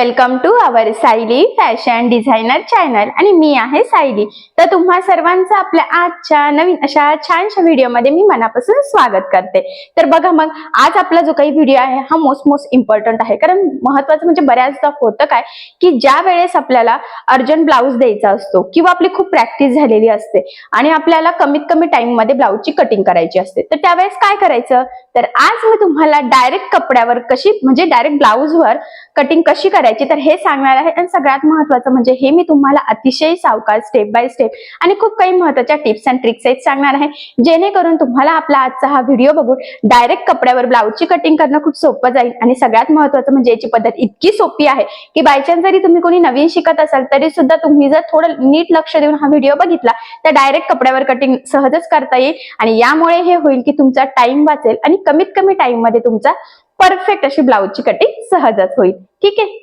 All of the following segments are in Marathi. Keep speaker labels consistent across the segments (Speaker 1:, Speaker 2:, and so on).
Speaker 1: Welcome to our Sayali fashion designer channel. आणि मी आहे सायली. तर तुम्हा सर्वांचं आपल्या आजच्या नवीन अशा छानशा व्हिडिओमध्ये मी मनापासून स्वागत करते. तर बघा मग आज आपला जो काही व्हिडिओ आहे हा मोस्ट मोस्ट इम्पॉर्टंट आहे. कारण महत्वाचं म्हणजे बऱ्याचदा होतं काय की ज्या वेळेस आपल्याला अर्जंट ब्लाऊज द्यायचा असतो किंवा आपली खूप प्रॅक्टिस झालेली असते आणि आपल्याला कमीत कमी टाइममध्ये ब्लाऊजची कटिंग करायची असते तर त्यावेळेस काय करायचं? तर आज मी तुम्हाला डायरेक्ट कपड्यावर कशी म्हणजे डायरेक्ट ब्लाऊजवर कटिंग कशी करायची? तर हे सांगणार आहे. आणि सगळ्यात महत्वाचं म्हणजे हे मी तुम्हाला अतिशय सावकार स्टेप बाय स्टेप आणि खूप काही महत्त्वाच्या टिप्स अँड ट्रिक्स आहेत सांगणार आहे. जेणेकरून तुम्हाला आपला आजचा हा व्हिडिओ बघून डायरेक्ट कपड्यावर ब्लाऊजची कटिंग करणं खूप सोपं जाईल. आणि सगळ्यात महत्वाचं म्हणजे याची पद्धत इतकी सोपी आहे की बायचान्स जरी तुम्ही कोणी नवीन शिकत असाल तरी सुद्धा तुम्ही जर थोडं नीट लक्ष देऊन हा व्हिडिओ बघितला तर डायरेक्ट कपड्यावर कटिंग सहजच करता येईल. आणि यामुळे हे होईल की तुमचा टाइम वाचेल आणि कमीत कमी टाइममध्ये तुमचा परफेक्ट अशी ब्लाऊजची कटिंग सहजच होईल. ठीक आहे?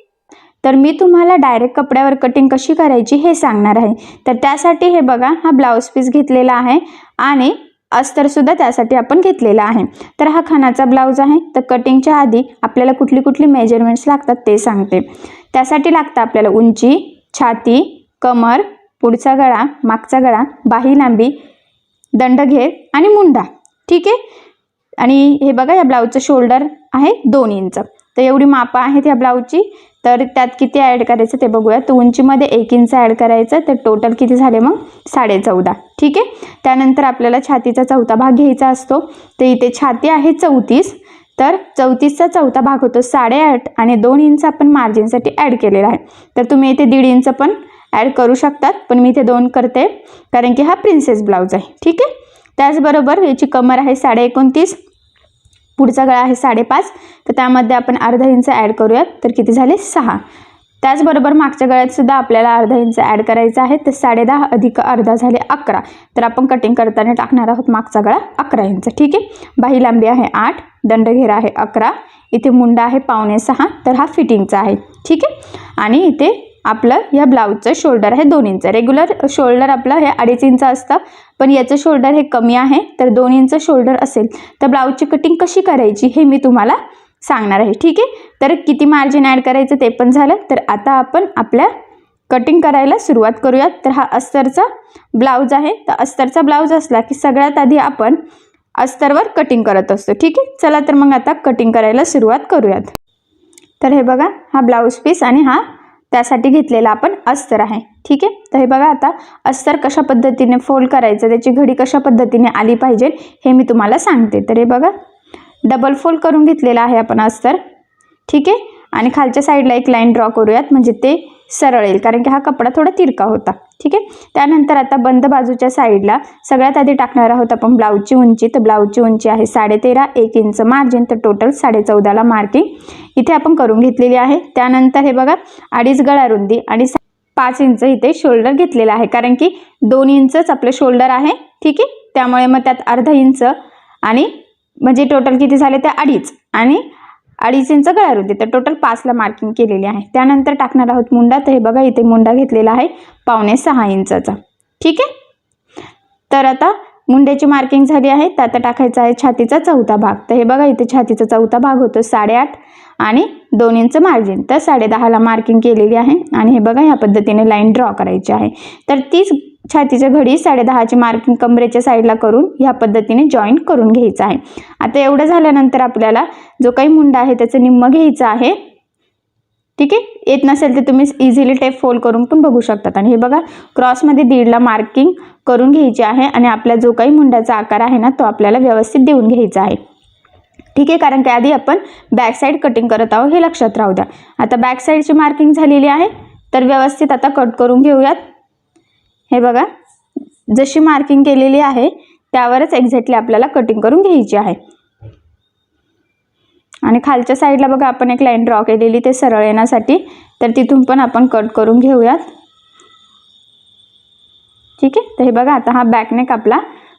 Speaker 2: तर मी तुम्हाला डायरेक्ट कपड्यावर कटिंग कशी करायची हे सांगणार आहे. तर त्यासाठी हे बघा हा ब्लाऊज पीस घेतलेला आहे आणि अस्तरसुद्धा त्यासाठी आपण घेतलेला आहे. तर हा खानाचा ब्लाऊज आहे. तर कटिंगच्या आधी आपल्याला कुठली कुठली मेजरमेंट्स लागतात ते सांगते. त्यासाठी लागतं आपल्याला उंची छाती कमर पुढचा गळा मागचा गळा बाही लांबी दंडघेर आणि मुंडा. ठीक आहे? आणि हे बघा या ब्लाऊजचं शोल्डर आहे दोन इंच. तर एवढी मापं आहेत या ब्लाऊजची. तर त्यात किती ॲड करायचं ते बघूया. तर उंचीमध्ये एक इंच ॲड करायचं. तर टोटल किती झाले मग? साडे चौदा. ठीक आहे? त्यानंतर आपल्याला छातीचा चौथा भाग घ्यायचा असतो. तर इथे छाती आहे चौतीस. तर चौतीसचा चौथा भाग होतो साडेआठ आणि दोन इंच आपण मार्जिनसाठी ॲड केलेला आहे. तर तुम्ही इथे दीड इंच पण ॲड करू शकतात. पण मी इथे दोन करते. कारण की हा प्रिन्सेस ब्लाऊज आहे. ठीक आहे? त्याचबरोबर याची कमर आहे साडे एकोणतीस. पुढचा गळा आहे साडेपाच. तर त्यामध्ये आपण अर्धा इंच ॲड करूयात. तर किती झाले? सहा. त्याचबरोबर मागच्या गळ्यात सुद्धा आपल्याला अर्धा इंच ॲड करायचा आहे. तर साडेदहा अधिक अर्धा झाले अकरा. तर आपण कटिंग करताना टाकणार आहोत मागचा गळा अकरा इंच. ठीक आहे? बाही लांबी आहे आठ. दंडघेरा आहे अकरा. इथे मुंडा आहे पावणे सहा. तर हा फिटिंगचा आहे. ठीक आहे? आणि इथे आपलं या ब्लाऊजचं शोल्डर आहे दोन इंच रेग्युलर शोल्डर आपलं हे अडीच इंच असतं पण याचं शोल्डर हे कमी आहे तर दोन इंच शोल्डर असेल तर ब्लाऊजची कटिंग कशी करायची हे मी तुम्हाला सांगणार आहे. ठीक आहे? तर किती मार्जिन ॲड करायचं ते पण झालं. तर आता आपण आपल्या कटिंग करायला सुरुवात करूयात. तर हा अस्तरचा ब्लाऊज आहे. तर अस्तरचा ब्लाऊज असला की सगळ्यात आधी आपण अस्तरवर कटिंग करत असतो. ठीक आहे? चला तर मग आता कटिंग करायला सुरुवात करूयात. तर हे बघा हा ब्लाऊज पीस आणि हा त्यासाठी घेतलेला आपण अस्तर आहे. ठीक आहे? तर हे बघा आता अस्तर कशा पद्धतीने फोल्ड करायचं त्याची घडी कशा पद्धतीने आली पाहिजे हे मी तुम्हाला सांगते. तर हे बघा डबल फोल्ड करून घेतलेला आहे आपण अस्तर. ठीक आहे? आणि खालच्या साईडला एक लाईन ड्रॉ करूयात म्हणजे ते सरळ येईल कारण की हा कपडा थोडा तिरका होता. ठीक आहे? त्यानंतर आता बंद बाजूच्या साईडला सगळ्यात आधी टाकणार आहोत आपण ब्लाऊजची उंची. तर ब्लाऊजची उंची आहे साडेतेरा एक इंच मार्जिन. तर टोटल साडेचौदाला मार्किंग इथे आपण करून घेतलेली आहे. त्यानंतर हे बघा अडीच गळा रुंदी आणि पाच इंच इथे शोल्डर घेतलेला आहे. कारण की दोन इंचच आपलं शोल्डर आहे. ठीक आहे? त्यामुळे मग त्यात अर्धा इंच आणि म्हणजे टोटल किती झाले? ते अडीच आणि अडीच इंच गळा रुंदी तर टोटल पाचला मार्किंग केलेली आहे. त्यानंतर टाकणार आहोत मुंडा तर हे बघा इथे मुंडा घेतलेला आहे पावणे सहा इंचाचा. ठीक आहे? तर आता मुंड्याची मार्किंग झाली आहे. तर आता टाकायचा आहे छातीचा चौथा भाग. तर हे बघा इथे छातीचा चौथा भाग होतो साडेआठ आणि दोन इंच मार्जिन तर साडेदहाला मार्किंग केलेली आहे. आणि हे बघा ह्या पद्धतीने लाईन ड्रॉ करायची आहे. तर तीच छातीच्या घडी साडेदहाची मार्किंग कमरेच्या साईडला करून ह्या पद्धतीने जॉईन करून घ्यायचं आहे. आता एवढं झाल्यानंतर आपल्याला जो काही मुंडा आहे त्याचं निम्म घ्यायचं आहे. ठीक आहे? येत नसेल तर तुम्ही इझिली टेप फोल्ड करून पण बघू शकतात. आणि हे बघा क्रॉसमध्ये दीडला मार्किंग करून घ्यायची आहे आणि आपला जो काही मुंडाचा आकार आहे ना तो आपल्याला व्यवस्थित देऊन घ्यायचा आहे. ठीक आहे? कारण की आधी आपण बॅक साईड कटिंग करत आहोत हे लक्षात राहू द्या. आता बॅक साईडची मार्किंग झालेली आहे. तर व्यवस्थित आता कट करून घेऊयात. हे बघा जशी मार्किंग केलेली आहे त्यावरच एक्झॅक्टली आपल्याला कटिंग करून घ्यायची आहे. आणि खालच्या साईडला बघा आपण एक लाईन ड्रॉ केलेली ते सरळ येण्यासाठी तर तिथून पण आपण कट करून घेऊयात. ठीक आहे? तर हे बघा आता हा बॅकनेक आपला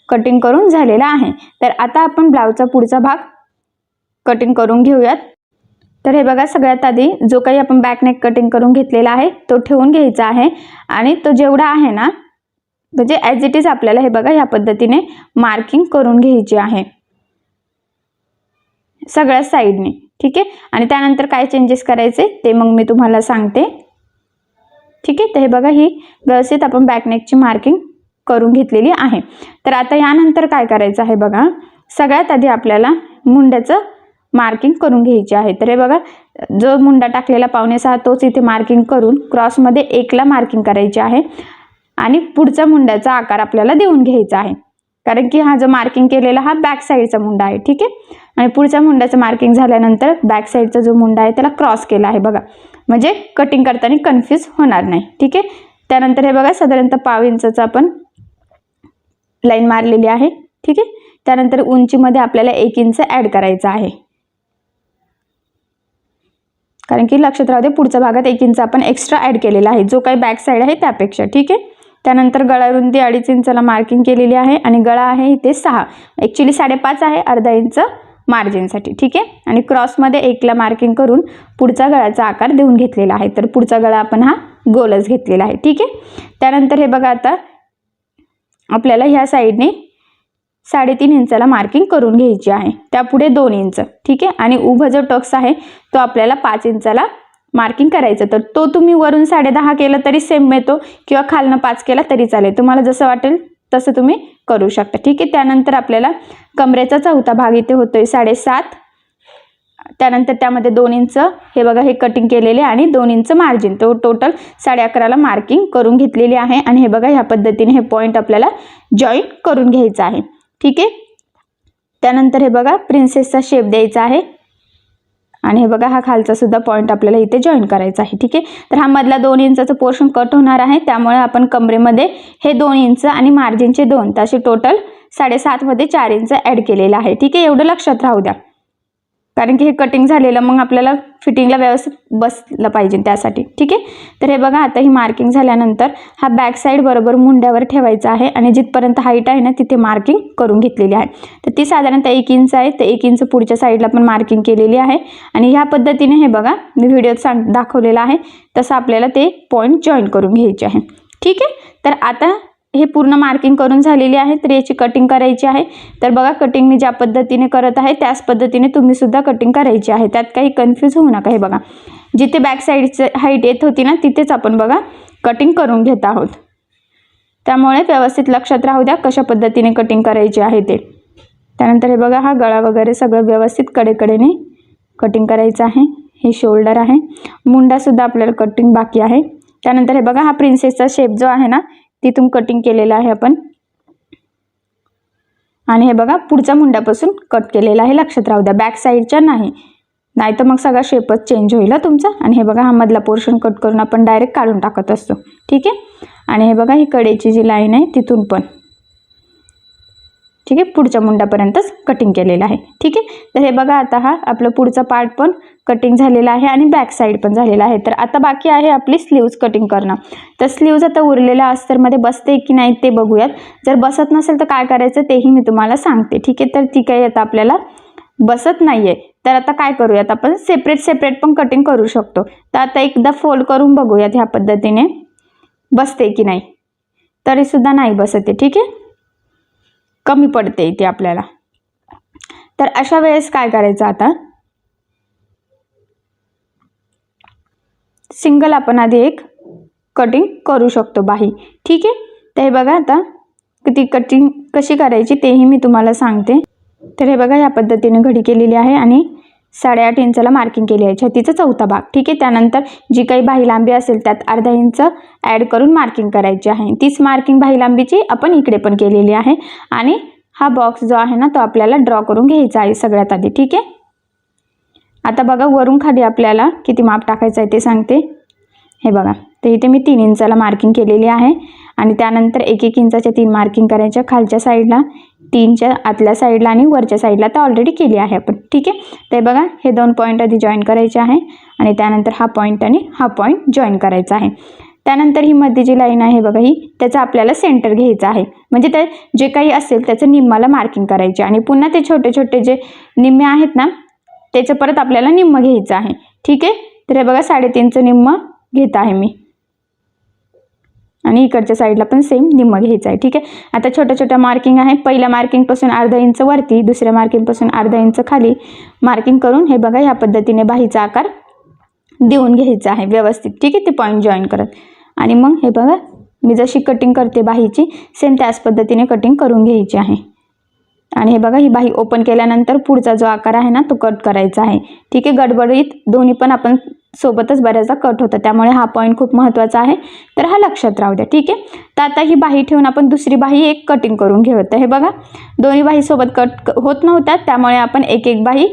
Speaker 2: कटिंग करून झालेला आहे. तर आता आपण ब्लाऊजचा पुढचा भाग कटिंग करून घेऊयात. तर हे बघा सगळ्यात आधी जो काही आपण बॅकनेक कटिंग करून घेतलेला आहे तो ठेवून घ्यायचा आहे. आणि तो जेवढा आहे ना म्हणजे ॲज इट इज आपल्याला हे बघा ह्या पद्धतीने मार्किंग करून घ्यायची आहे. सगळ्या साईडने ठीक आहे? आणि त्यानंतर काय चेंजेस करायचे ते मग मी तुम्हाला सांगते. ठीक आहे? तर हे बघा ही व्यवस्थित आपण बॅकनेकची मार्किंग करून घेतलेली आहे. तर आता यानंतर काय करायचं आहे बघा सगळ्यात आधी आपल्याला मुंड्याचं मार्किंग करून घ्यायची आहे. तर हे बघा जो मुंडा टाकलेला पावणे सहा तोच इथे मार्किंग करून क्रॉसमध्ये एकला मार्किंग करायची आहे. आणि पुढचा मुंड्याचा आकार आपल्याला देऊन घ्यायचा आहे. कारण की हा जो मार्किंग केलेला हा बॅक साईडचा मुंडा आहे ठीक आहे? आणि पुढच्या मुंड्याचं मार्किंग झाल्यानंतर बॅक साईडचा जो मुंडा आहे त्याला क्रॉस केला आहे बघा. म्हणजे कटिंग करताना कन्फ्यूज होणार नाही ठीक आहे? त्यानंतर हे बघा साधारणतः पाव इंचाचा आपण लाईन मारलेली आहे ठीक आहे? त्यानंतर उंचीमध्ये आपल्याला एक इंच ॲड करायचं आहे. कारण की लक्षात राहू दे पुढच्या भागात एक इंच आपण एक्स्ट्रा ॲड केलेला आहे. जो काही बॅक साईड आहे त्यापेक्षा ठीक आहे? त्यानंतर गळा रुंदी अडीच इंचाला मार्किंग केलेली आहे आणि गळा आहे इथे सहा. ॲक्च्युली साडेपाच आहे अर्धा इंच मार्जिनसाठी ठीक आहे? आणि क्रॉसमध्ये एकला मार्किंग करून पुढचा गळाचा आकार देऊन घेतलेला आहे. तर पुढचा गळा आपण हा गोलच घेतलेला आहे ठीक आहे? त्यानंतर हे बघा आता आपल्याला ह्या साईडने साडेतीन इंचाला मार्किंग करून घ्यायची आहे. त्यापुढे दोन इंच ठीक आहे? आणि उभं जो टक्स आहे तो आपल्याला पाच इंचाला मार्किंग करायचं. तर तो तुम्ही वरून साडे दहा केलं तरी सेम येतो किंवा खालनं पाच केला तरी चालेल. तुम्हाला जसं वाटेल तसं तुम्ही करू शकता. ठीक आहे? त्यानंतर आपल्याला कमरेचा चौथा भाग इथे होतोय साडेसात. त्यानंतर त्यामध्ये दोन इंच हे बघा हे कटिंग केलेले आणि दोन इंच मार्जिन तो टोटल साडे अकराला मार्किंग करून घेतलेली आहे. आणि हे बघा ह्या पद्धतीने हे पॉईंट आपल्याला जॉईन करून घ्यायचं आहे. ठीक आहे? त्यानंतर हे बघा प्रिन्सेसचा शेप द्यायचा आहे. आणि हे बघा हा खालचा सुद्धा पॉईंट आपल्याला इथे जॉईन करायचा आहे ठीक आहे? तर हा मधला दोन इंचाचं पोर्शन कट होणार आहे. त्यामुळे आपण कमरेमध्ये हे दोन इंच आणि मार्जिनचे दोन तर असे टोटल साडेसातमध्ये चार इंच ॲड केलेलं आहे ठीक आहे? एवढं लक्षात राहू द्या. कारण की हे कटिंग झालेलं मग आपल्याला फिटिंगला व्यवस्थित बसलं पाहिजे त्यासाठी. ठीक आहे? तर हे बघा आता ही मार्किंग झाल्यानंतर हा बॅक साईड बरोबर मुंड्यावर ठेवायचा आहे आणि जिथपर्यंत हाईट आहे ना तिथे मार्किंग करून घेतलेली आहे. तर ती साधारणतः एक इंच आहे तर एक इंच पुढच्या साईडला पण मार्किंग केलेली आहे. आणि ह्या पद्धतीने हे बघा मी व्हिडिओत सांग दाखवलेला आहे तसं आपल्याला ते पॉईंट जॉईन करून घ्यायचे आहे. ठीक आहे? तर आता हे पूर्ण मार्किंग करून झालेली आहे. तर याची कटिंग करायची आहे. तर बघा कटिंग मी ज्या पद्धतीने करत आहे त्याच पद्धतीने तुम्ही सुद्धा कटिंग करायची आहे. त्यात काही कन्फ्यूज होऊ नका. हे बघा जिथे बॅक साईडचं हाईट येत होती ना तिथेच आपण बघा कटिंग करून घेत आहोत. त्यामुळे व्यवस्थित लक्षात राहू द्या कशा पद्धतीने कटिंग करायची आहे ते. त्यानंतर हे बघा हा गळा वगैरे सगळं व्यवस्थित कडेकडेने कटिंग करायचं आहे. हे शोल्डर आहे. मुंडासुद्धा आपल्याला कटिंग बाकी आहे. त्यानंतर हे बघा हा प्रिन्सेसचा शेप जो आहे ना तिथून कटिंग केलेलं आहे आपण. आणि हे बघा पुढच्या मुंड्यापासून कट केलेला आहे लक्षात राहू द्या. बॅक साईडच्या नाही नाही. तर मग सगळा शेपच चेंज होईल तुमचा. आणि हे बघा हा मधला पोर्शन कट करून आपण डायरेक्ट काढून टाकत असतो. ठीक आहे? आणि हे बघा ही कडेची जी लाईन आहे तिथून पण. ठीक आहे? पुढच्या मुंडापर्यंतच कटिंग केलेलं आहे. ठीक आहे? तर हे बघा आता हा आपलं पुढचा पार्ट पण कटिंग झालेला आहे आणि बॅक साईड पण झालेला आहे. तर आता बाकी आहे आपली स्लीव्ज कटिंग करणं. तर स्लीव्ज आता उरलेल्या अस्तरमध्ये बसते की नाही ते बघूयात. जर बसत नसेल तर काय करायचं तेही मी तुम्हाला सांगते. ठीक आहे? तर ती काही आता आपल्याला बसत नाही आहे तर आता काय करूयात आपण? सेपरेट सेपरेट पण कटिंग करू शकतो. तर आता एकदा फोल्ड करून बघूयात ह्या पद्धतीने. बसते की नाही? तरीसुद्धा नाही बसते ठीक आहे? कमी पडते इथे आपल्याला. तर अशा वेळेस काय करायचं आता? सिंगल आपण आधी एक कटिंग करू शकतो बाही. ठीक आहे? तर हे बघा आता ती कटिंग कशी करायची तेही मी तुम्हाला सांगते. तर हे बघा या पद्धतीने घडी केलेली आहे आणि साडेआठ इंचाला मार्किंग केली आहे. छतीचा चौथा भाग. ठीक आहे? त्यानंतर जी काही बाही लांबी असेल त्यात अर्धा इंच ॲड करून मार्किंग करायची आहे. तीच मार्किंग बाही लांबीची आपण इकडे पण केलेली आहे. आणि हा बॉक्स जो आहे ना तो आपल्याला ड्रॉ करून घ्यायचा आहे सगळ्यात आधी. ठीक आहे? आता बघा वरून खाली आपल्याला किती माप टाकायचं आहे ते सांगते. हे बघा. तर इथे मी तीन इंचाला मार्किंग केलेली आहे. आणि त्यानंतर एक एक इंचाच्या तीन मार्किंग करायच्या खालच्या साईडला तीनच्या आतल्या साईडला आणि वरच्या साईडला तर ऑलरेडी केली आहे आपण. ठीक आहे? ते बघा हे दोन पॉईंट आधी जॉईन करायचे आहे आणि त्यानंतर हा पॉईंट आणि हा पॉईंट जॉईन करायचा आहे. त्यानंतर ही मध्ये जी लाईन आहे बघा ही त्याचं आपल्याला सेंटर घ्यायचं आहे. म्हणजे ते जे काही असेल त्याचं निम्माला मार्किंग करायचे आणि पुन्हा ते छोटे छोटे जे निम्मे आहेत ना त्याचं परत आपल्याला निम्म घ्यायचं आहे. ठीक आहे? तर हे बघा साडेतीनचं निम्म घेत आहे मी. आणि इकडच्या साईडला पण सेम निम्मं घ्यायचं आहे. ठीक आहे? आता छोट्या छोट्या मार्किंग आहे. पहिल्या मार्किंगपासून अर्धा इंच वरती दुसऱ्या मार्किंगपासून अर्धा इंच खाली मार्किंग करून हे बघा ह्या पद्धतीने बाहीचा आकार देऊन घ्यायचा आहे व्यवस्थित. ठीक आहे? ते पॉईंट जॉईन करत. आणि मग हे बघा मी जशी कटिंग करते बाहीची सेम त्याच पद्धतीने कटिंग करून घ्यायची आहे. आणि हे बघा ही बाही ओपन केल्यानंतर पुढचा जो आकार आहे ना तो कट करायचा आहे. ठीक आहे? गडबडीत दोन्ही पण आपण सोबतच बऱ्याचदा कट होतं. त्यामुळे हा पॉईंट खूप महत्त्वाचा आहे. तर हा लक्षात राहू द्या ठीक आहे? तर आता ही बाही ठेवून आपण दुसरी बाही एक कटिंग करून घेऊत हे बघा दोन्ही बाहीसोबत कट होत नव्हत्या त्यामुळे आपण एक एक बाही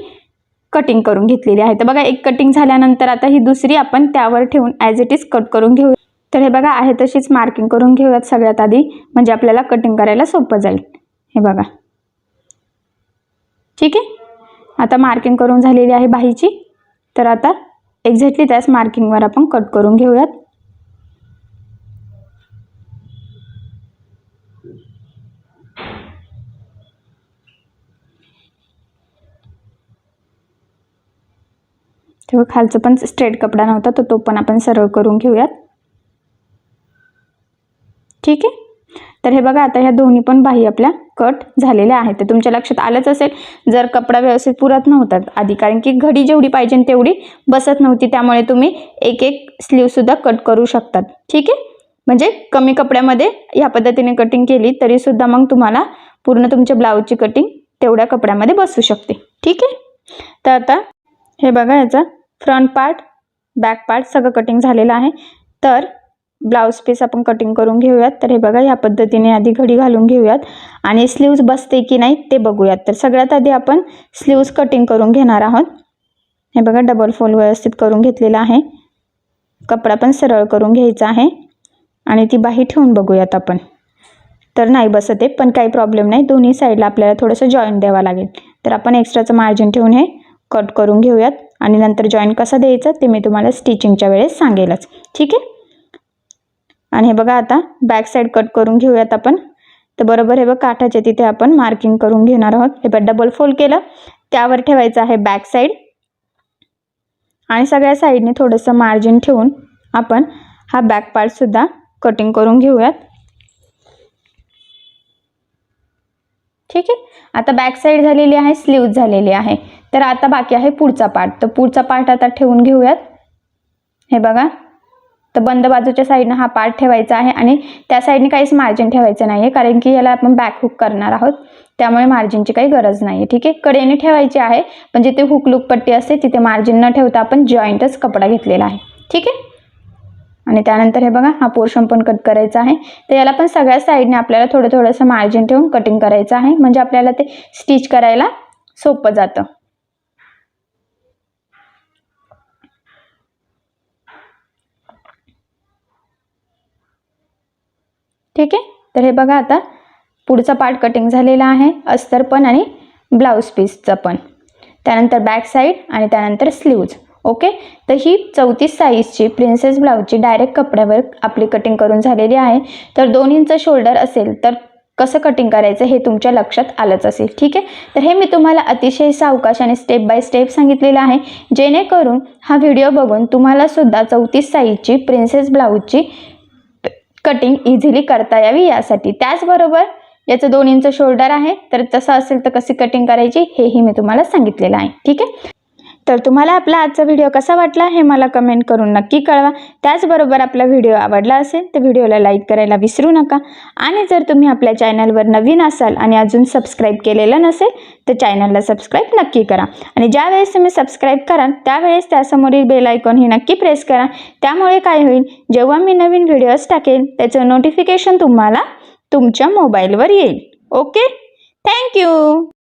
Speaker 2: कटिंग करून घेतलेली आहे. तर बघा एक कटिंग झाल्यानंतर आता ही दुसरी आपण त्यावर ठेवून ॲज इट इज कट करून घेऊ. तर हे बघा आहे तशीच मार्किंग करून घेऊयात सगळ्यात आधी म्हणजे आपल्याला कटिंग करायला सोपं जाईल. हे बघा. ठीक आहे? आता मार्किंग करून झालेली आहे बाहीची. तर आता एक्झॅक्टली त्याच मार्किंगवर आपण कट करून घेऊयात. तेव्हा खालचं पण स्ट्रेट कपडा नव्हता तर तो पण आपण सरळ करून घेऊयात. ठीक आहे? तर हे बघा आता ह्या दोन्ही पण बाही आपल्या कट झालेल्या आहेत. तर तुमच्या लक्षात आलंच असेल. जर कपडा व्यवस्थित पुरत नव्हता आधी कारण की घडी जेवढी पाहिजे तेवढी बसत नव्हती त्यामुळे तुम्ही एक एक स्लीवसुद्धा कट करू शकतात. ठीक आहे? म्हणजे कमी कपड्यामध्ये ह्या पद्धतीने कटिंग केली तरीसुद्धा मग तुम्हाला पूर्ण तुमच्या ब्लाऊजची कटिंग तेवढ्या कपड्यामध्ये बसू शकते. ठीक आहे? तर आता हे बघा याचा फ्रंट पार्ट बॅक पार्ट सगळं कटिंग झालेलं आहे. तर ब्लाऊज पीस आपण कटिंग करून घेऊयात. तर हे बघा या पद्धतीने आधी घडी घालून घेऊयात. आणि स्लीव्ज बसते की नाही ते बघूयात. तर सगळ्यात आधी आपण स्लीव्ज कटिंग करून घेणार आहोत. हे बघा डबल फोल व्यवस्थित करून घेतलेला आहे. कपडा पण सरळ करून घ्यायचा आहे. आणि ती बाही ठेवून बघूयात आपण. तर नाही बसत आहे पण काही प्रॉब्लेम नाही. दोन्ही साईडला आपल्याला थोडंसं जॉईन द्यावं लागेल. तर आपण एक्स्ट्राचं मार्जिन ठेवून हे कट करून घेऊयात. आणि नंतर जॉईन कसा द्यायचा ते मी तुम्हाला स्टिचिंगच्या वेळेस सांगेलच. ठीक आहे? आणि हे बघा आता बॅक साईड कट करून घेऊयात आपण. तर बरोबर हे बघ काठाच्या तिथे आपण मार्किंग करून घेणार आहोत. हे बघ डबल फोल्ड केलं. त्यावर ठेवायचं आहे बॅक साईड आणि सगळ्या साईडने थोडंसं मार्जिन ठेवून आपण हा बॅक पार्टसुद्धा कटिंग करून घेऊयात. ठीक आहे? आता बॅक साईड झालेली आहे स्लीव्ज झालेली आहे. तर आता बाकी आहे पुढचा पार्ट तर पुढचा पार्ट आता ठेवून घेऊयात. हे बघा. तर बंद बाजूच्या साईडनं हा पार्ट ठेवायचा आहे आणि त्या साईडने काहीच मार्जिन ठेवायचं नाही आहे कारण की याला आपण बॅक हुक करणार आहोत. त्यामुळे मार्जिनची काही गरज नाही आहे ठीक आहे? कडेने ठेवायची आहे पण जिथे हुक लुक पट्टी असते तिथे मार्जिन न ठेवता आपण जॉईंटच कपडा घेतलेला आहे ठीक आहे? आणि त्यानंतर हे बघा हा पोर्शन पण कट करायचा आहे. तर याला पण सगळ्या साईडने आपल्याला थोडं थोडंसं मार्जिन ठेवून कटिंग करायचं आहे. म्हणजे आपल्याला ते स्टिच करायला सोपं जातं. ठीक आहे? तर हे बघा आता. पुढचा पार्ट कटिंग झालेला आहे. अस्तर पण आणि ब्लाऊज पीसचं पण. त्यानंतर बॅक साईड आणि त्यानंतर स्लीव्ज ओके तर ही चौतीस साईजची प्रिन्सेस ब्लाऊजची डायरेक्ट कपड्यावर आपली कटिंग करून झालेली आहे. तर दोन इंच शोल्डर असेल तर कसं कटिंग करायचं हे तुमच्या लक्षात आलंच असेल. ठीक आहे? तर हे मी तुम्हाला अतिशय सावकाश आणि स्टेप बाय स्टेप सांगितलेलं आहे. जेणेकरून हा व्हिडिओ बघून तुम्हाला सुद्धा चौतीस साईजची प्रिन्सेस ब्लाऊजची कटिंग इझिली करता यावी यासाठी. त्याचबरोबर याचं दोन इंच शोल्डर आहे. तर तसं असेल तर कशी कटिंग करायची हेही मी तुम्हाला सांगितलेलं आहे. ठीक आहे? तर तुम्हाला आपला आजचा व्हिडिओ कसा वाटला हे मला कमेंट करून नक्की कळवा. त्याचबरोबर आपला व्हिडिओ आवडला असेल तर व्हिडिओला लाईक करायला विसरू नका. आणि जर तुम्ही आपल्या चॅनलवर नवीन असाल आणि अजून सबस्क्राईब केलेलं नसेल तर चॅनलला सबस्क्राईब नक्की करा. आणि ज्यावेळेस तुम्ही सबस्क्राईब कराल त्यावेळेस त्यासमोरील बेल आयकॉन ही नक्की प्रेस करा. त्यामुळे काय होईल जेव्हा मी नवीन व्हिडिओज टाकेन त्याचं नोटिफिकेशन तुम्हाला तुमच्या मोबाईलवर येईल. Okay thank you